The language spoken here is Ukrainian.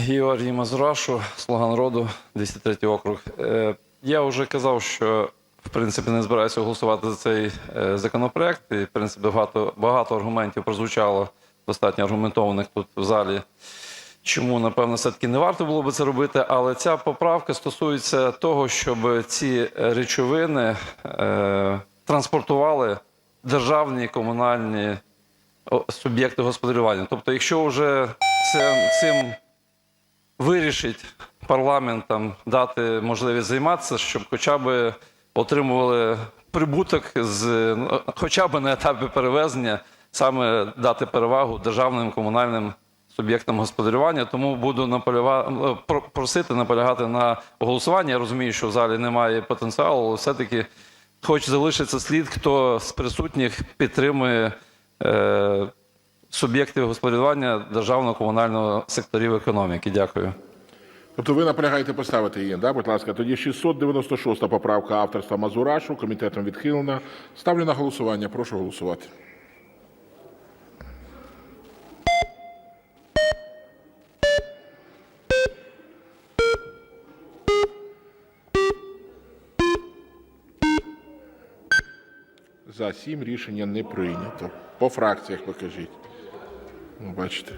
Георгій Мазурашу, Слуга народу, 203 округ. Е, Я вже казав, що в принципі не збираюся голосувати за цей е, законопроект. І, в принципі, багато, багато аргументів прозвучало, достатньо аргументованих тут в залі. Чому, напевно, все-таки не варто було би це робити, але ця поправка стосується того, щоб ці речовини е, транспортували державні комунальні суб'єкти господарювання. Тобто, якщо вже це, цим вирішить парламент там, дати можливість займатися, щоб хоча б отримували прибуток з ну, хоча б на етапі перевезення, саме дати перевагу державним комунальним суб'єктам господарювання. Тому буду наполяга... про- просити наполягати на голосуванні. Я розумію, що в залі немає потенціалу, але все-таки хоч залишиться слід, хто з присутніх підтримує. Е... Суб'єктів господарювання державного комунального секторів економіки. Дякую. Тобто ви наполягаєте поставити її, да? будь ласка. Тоді 696 поправка авторства Мазурашу, комітетом відхилена. Ставлю на голосування. Прошу голосувати. За 7 рішення не прийнято. По фракціях покажіть. Ну, бачите.